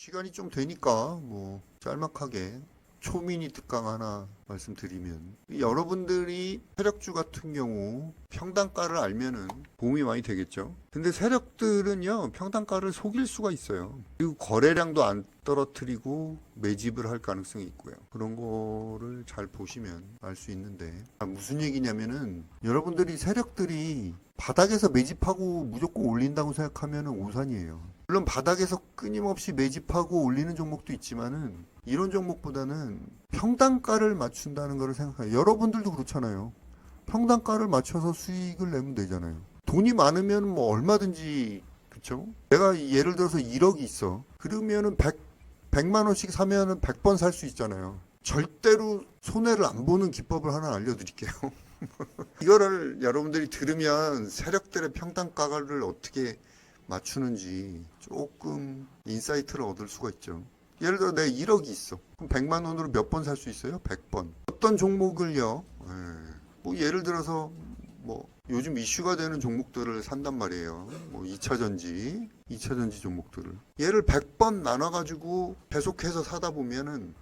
시간이 좀 되니까 뭐 짤막하게 초미니 특강 하나 말씀드리면 여러분들이 세력주 같은 경우 평단가를 알면은 도움이 많이 되겠죠. 근데 세력들은요 평단가를 속일 수가 있어요. 그리고 거래량도 안 떨어뜨리고 매집을 할 가능성이 있고요. 그런 거를 잘 보시면 알 수 있는데 아, 무슨 얘기냐면은 여러분들이 세력들이 바닥에서 매집하고 무조건 올린다고 생각하면 오산이에요. 물론 바닥에서 끊임없이 매집하고 올리는 종목도 있지만은 이런 종목보다는 평단가를 맞춘다는 것을 생각해요. 여러분들도 그렇잖아요. 평단가를 맞춰서 수익을 내면 되잖아요. 돈이 많으면 뭐 얼마든지 그쵸? 내가 예를 들어서 1억이 있어. 그러면은 100, 100만 원씩 사면은 100번 살 수 있잖아요. 절대로 손해를 안 보는 기법을 하나 알려드릴게요. 이거를 여러분들이 들으면 세력들의 평단가를 어떻게 맞추는지 조금 인사이트를 얻을 수가 있죠. 예를 들어 내가 1억이 있어. 그럼 100만 원으로 몇 번 살 수 있어요? 100번. 어떤 종목을요? 예. 뭐 예를 들어서 뭐 요즘 이슈가 되는 종목들을 산단 말이에요. 뭐 2차 전지, 2차 전지 종목들을. 얘를 100번 나눠 가지고 계속해서 사다 보면은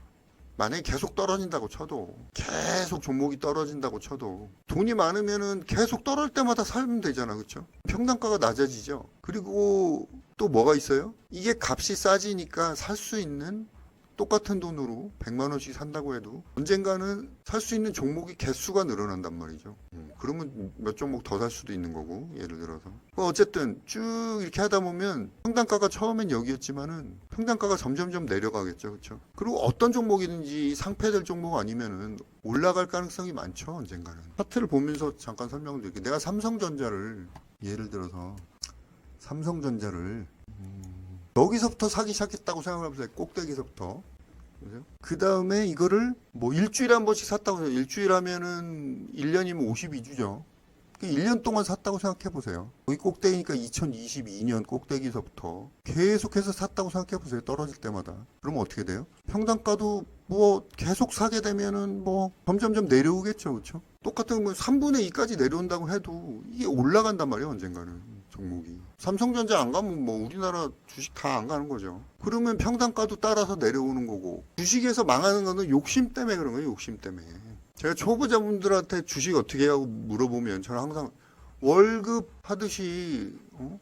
만약에 계속 떨어진다고 쳐도 계속 종목이 떨어진다고 쳐도 돈이 많으면은 계속 떨어질 때마다 살면 되잖아 그렇죠 평단가가 낮아지죠. 그리고 또 뭐가 있어요? 이게 값이 싸지니까 살 수 있는 똑같은 돈으로 100만 원씩 산다고 해도 언젠가는 살 수 있는 종목이 개수가 늘어난단 말이죠. 음, 그러면 몇 종목 더 살 수도 있는 거고 예를 들어서. 뭐 어쨌든 쭉 이렇게 하다 보면 평단가가 처음엔 여기였지만은 평단가가 점점점 내려가겠죠, 그렇죠? 그리고 어떤 종목이든지 상패될 종목 아니면은 올라갈 가능성이 많죠, 언젠가는. 차트를 보면서 잠깐 설명을 드릴게요. 내가 삼성전자를 예를 들어서 삼성전자를 여기서부터 사기 시작했다고 생각해보세요. 꼭대기서부터. 그 다음에 이거를 뭐 일주일에 한 번씩 샀다고 해요. 일주일 하면은 1년이면 52주죠. 1년 동안 샀다고 생각해 보세요. 여기 꼭대기니까 2022년 꼭대기서부터 계속해서 샀다고 생각해 보세요. 떨어질 때마다. 그러면 어떻게 돼요? 평단가도 뭐 계속 사게 되면은 뭐 점점점 내려오겠죠. 그렇죠? 똑같은 뭐 3분의 2까지 내려온다고 해도 이게 올라간단 말이에요. 언젠가는. 종목이. 삼성전자 안 가면 뭐 우리나라 주식 다 안 가는 거죠. 그러면 평단가도 따라서 내려오는 거고 주식에서 망하는 거는 욕심 때문에 그런 거예요. 욕심 때문에. 제가 초보자분들한테 주식 어떻게 하고 물어보면 저는 항상 월급 하듯이 어?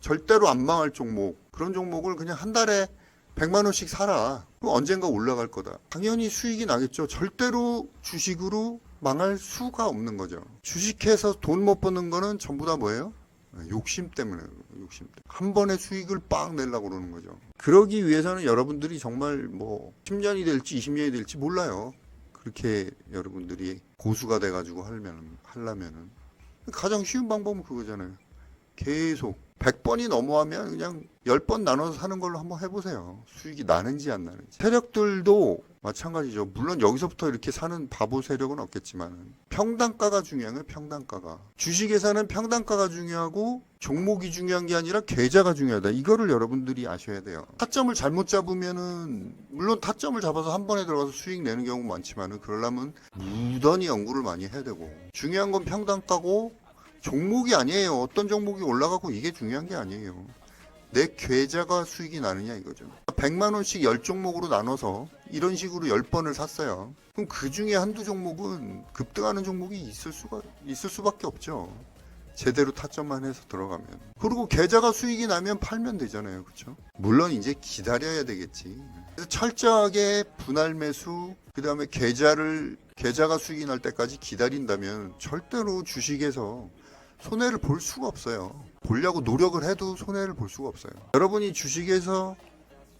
절대로 안 망할 종목 그런 종목을 그냥 한 달에 100만 원씩 사라. 그럼 언젠가 올라갈 거다. 당연히 수익이 나겠죠. 절대로 주식으로 망할 수가 없는 거죠. 주식해서 돈 못 버는 거는 전부 다 뭐예요? 욕심 때문에 욕심 때문에 한 번에 수익을 빡 내려고 그러는 거죠. 그러기 위해서는 여러분들이 정말 뭐 10년이 될지 20년이 될지 몰라요. 그렇게 여러분들이 고수가 돼 가지고 하려면 하려면은 가장 쉬운 방법은 그거잖아요. 계속 100번이 넘어가면 그냥 10번 나눠서 사는 걸로 한번 해보세요. 수익이 나는지 안 나는지. 세력들도 마찬가지죠. 물론 여기서부터 이렇게 사는 바보 세력은 없겠지만 평단가가 중요한 거예요. 평단가가. 주식에서는 평단가가 중요하고 종목이 중요한 게 아니라 계좌가 중요하다. 이거를 여러분들이 아셔야 돼요. 타점을 잘못 잡으면은 물론 타점을 잡아서 한 번에 들어가서 수익 내는 경우 많지만은 그러려면 무던히 연구를 많이 해야 되고 중요한 건 평단가고 종목이 아니에요. 어떤 종목이 올라가고 이게 중요한 게 아니에요. 내 계좌가 수익이 나느냐 이거죠. 100만 원씩 10종목으로 나눠서 이런 식으로 10번을 샀어요. 그럼 그 중에 한두 종목은 급등하는 종목이 있을 수가 있을 수밖에 없죠. 제대로 타점만 해서 들어가면. 그리고 계좌가 수익이 나면 팔면 되잖아요. 그렇죠? 물론 이제 기다려야 되겠지. 그래서 철저하게 분할 매수 그다음에 계좌를 계좌가 수익이 날 때까지 기다린다면 절대로 주식에서 손해를 볼 수가 없어요. 보려고 노력을 해도 손해를 볼 수가 없어요. 여러분이 주식에서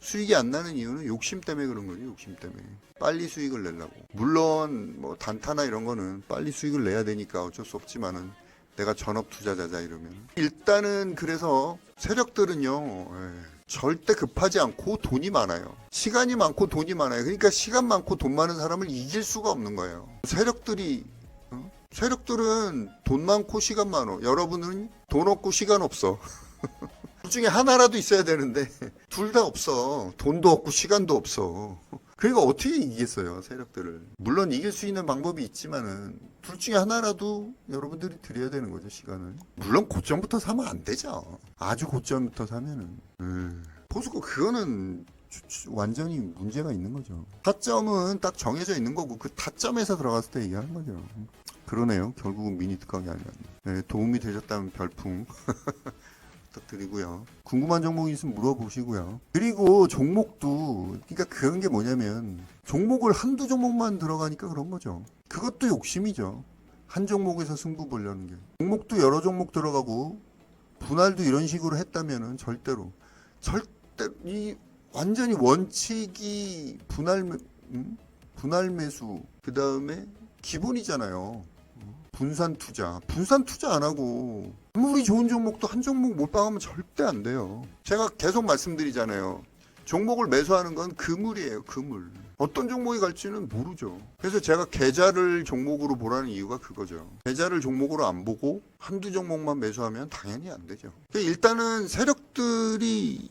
수익이 안 나는 이유는 욕심 때문에 그런 거죠. 욕심 때문에. 빨리 수익을 내려고. 물론 뭐 단타나 이런 거는 빨리 수익을 내야 되니까 어쩔 수 없지만은 내가 전업 투자자자 이러면 일단은 그래서 세력들은요. 예, 절대 급하지 않고 돈이 많아요. 시간이 많고 돈이 많아요. 그러니까 시간 많고 돈 많은 사람을 이길 수가 없는 거예요. 세력들이 어? 세력들은 돈 많고 시간 많어. 여러분은 돈 없고 시간 없어. 둘 중에 하나라도 있어야 되는데 둘 다 없어. 돈도 없고 시간도 없어. 그러니까 어떻게 이기겠어요, 세력들을. 물론 이길 수 있는 방법이 있지만은 둘 중에 하나라도 여러분들이 드려야 되는 거죠, 시간을. 물론 고점부터 사면 안 되죠. 아주 고점부터 사면은. 음. 보수고 그거는 완전히 문제가 있는 거죠. 타점은 딱 정해져 있는 거고 그 타점에서 들어갔을 때 얘기하는 거죠. 그러네요. 결국은 미니 특강이 아니었네. 네, 도움이 되셨다면 별풍 부탁드리고요. 궁금한 종목이 있으면 물어보시고요. 그리고 종목도 그러니까 그런 게 뭐냐면 종목을 한두 종목만 들어가니까 그런 거죠. 그것도 욕심이죠. 한 종목에서 승부 보려는 게. 종목도 여러 종목 들어가고 분할도 이런 식으로 했다면은 절대로 절대 이 완전히 원칙이 분할 매, 음? 분할 매수 그 다음에 기본이잖아요. 분산 투자 분산 투자 안 하고 아무리 좋은 종목도 한 종목 몰빵하면 절대 안 돼요. 제가 계속 말씀드리잖아요. 종목을 매수하는 건 그물이에요, 그물. 어떤 종목이 갈지는 모르죠. 그래서 제가 계좌를 종목으로 보라는 이유가 그거죠. 계좌를 종목으로 안 보고 한두 종목만 매수하면 당연히 안 되죠. 그러니까 일단은 세력들이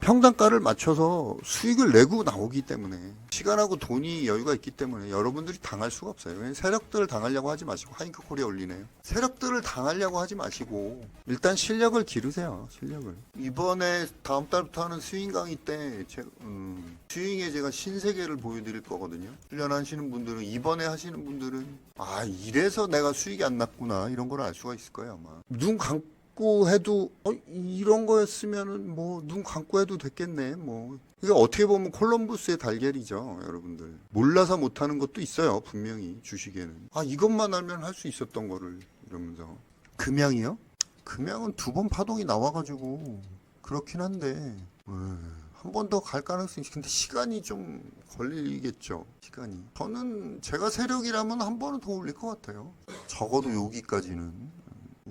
평단가를 맞춰서 수익을 내고 나오기 때문에 시간하고 돈이 여유가 있기 때문에 여러분들이 당할 수가 없어요. 왜냐면 세력들을 당하려고 하지 마시고 하이크 코리아 올리네요. 세력들을 당하려고 하지 마시고 일단 실력을 기르세요. 실력을. 이번에 다음 달부터 하는 스윙 강의 때 제, 음, 스윙에 제가 신세계를 보여드릴 거거든요. 훈련하시는 분들은 이번에 하시는 분들은 아 이래서 내가 수익이 안 났구나 이런 걸 알 수가 있을 거예요 아마. 눈 감고 감고 해도 어, 이런 거였으면은 뭐 눈 감고 해도 됐겠네 뭐. 이게 어떻게 보면 콜럼버스의 달걀이죠 여러분들. 몰라서 못하는 것도 있어요 분명히 주식에는. 아 이것만 알면 할 수 있었던 거를 이러면서. 금양이요? 금양은 두 번 파동이 나와가지고 그렇긴 한데. 한 번 더 갈 가능성이 있- 근데 시간이 좀 걸리겠죠 시간이. 저는 제가 세력이라면 한 번은 더 올릴 것 같아요. 적어도 여기까지는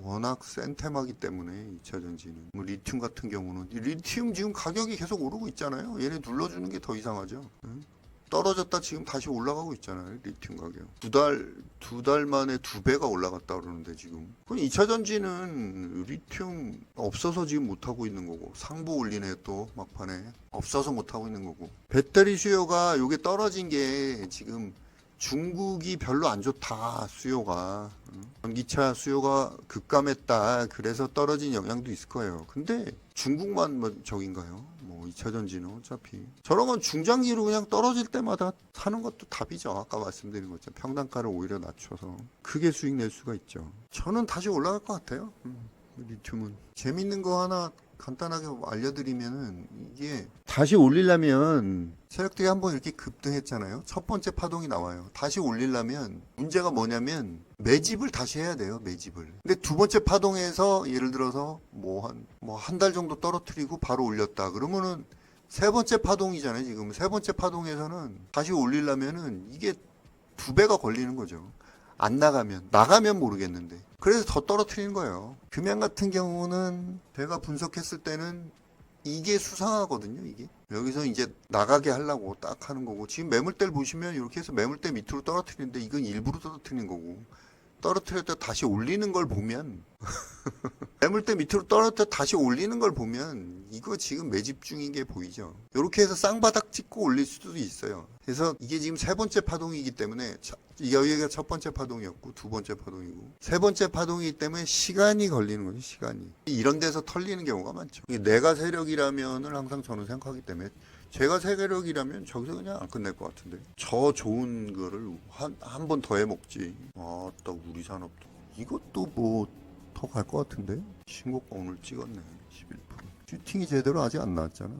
워낙 센 테마기 때문에 2차 전지는 뭐 리튬 같은 경우는 이 리튬 지금 가격이 계속 오르고 있잖아요. 얘네 눌러주는 게 더 이상하죠. 응? 떨어졌다 지금 다시 올라가고 있잖아요. 리튬 가격 두 달 두 달 만에 두 배가 올라갔다 그러는데 지금 그럼 2차 전지는 리튬 없어서 지금 못 하고 있는 거고 상부 올리네 또 막판에 없어서 못 하고 있는 거고 배터리 수요가 요게 떨어진 게 지금 중국이 별로 안 좋다 수요가. 응? 전기차 수요가 급감했다. 그래서 떨어진 영향도 있을 거예요. 근데 중국만 뭐 저긴가요? 뭐 2차 전지는 어차피. 저런 건 중장기로 그냥 떨어질 때마다 사는 것도 답이죠. 아까 말씀드린 것처럼 평단가를 오히려 낮춰서 크게 수익 낼 수가 있죠. 저는 다시 올라갈 것 같아요. 음, 리튬은. 재밌는 거 하나 간단하게 알려드리면은 이게 다시 올리려면 세력들이 한번 이렇게 급등했잖아요. 첫 번째 파동이 나와요. 다시 올리려면 문제가 뭐냐면 매집을 다시 해야 돼요. 매집을. 근데 두 번째 파동에서 예를 들어서 뭐 한 뭐 한 달 정도 떨어뜨리고 바로 올렸다. 그러면은 세 번째 파동이잖아요. 지금 세 번째 파동에서는 다시 올리려면은 이게 두 배가 걸리는 거죠. 안 나가면 나가면 모르겠는데 그래서 더 떨어뜨리는 거예요. 금양 같은 경우는 제가 분석했을 때는 이게 수상하거든요. 이게 여기서 이제 나가게 하려고 딱 하는 거고 지금 매물대를 보시면 이렇게 해서 매물대 밑으로 떨어뜨리는데 이건 일부러 떨어뜨리는 거고 떨어뜨렸다 다시 올리는 걸 보면 매물대 밑으로 떨어뜨려 다시 올리는 걸 보면 이거 지금 매집 중인 게 보이죠. 이렇게 해서 쌍바닥 찍고 올릴 수도 있어요. 그래서 이게 지금 세 번째 파동이기 때문에 자- 여기가 첫 번째 파동이었고 두 번째 파동이고 세 번째 파동이기 때문에 시간이 걸리는 거죠. 시간이 이런 데서 털리는 경우가 많죠. 내가 세력이라면을 항상 저는 생각하기 때문에 제가 세력이라면 저기서 그냥 안 끝낼 것 같은데. 저 좋은 거를 한 한 번 더 해먹지. 아따 우리 산업도. 이것도 뭐 더 갈 것 같은데? 신고가 오늘 찍었네 11% 슈팅이 제대로 아직 안 나왔잖아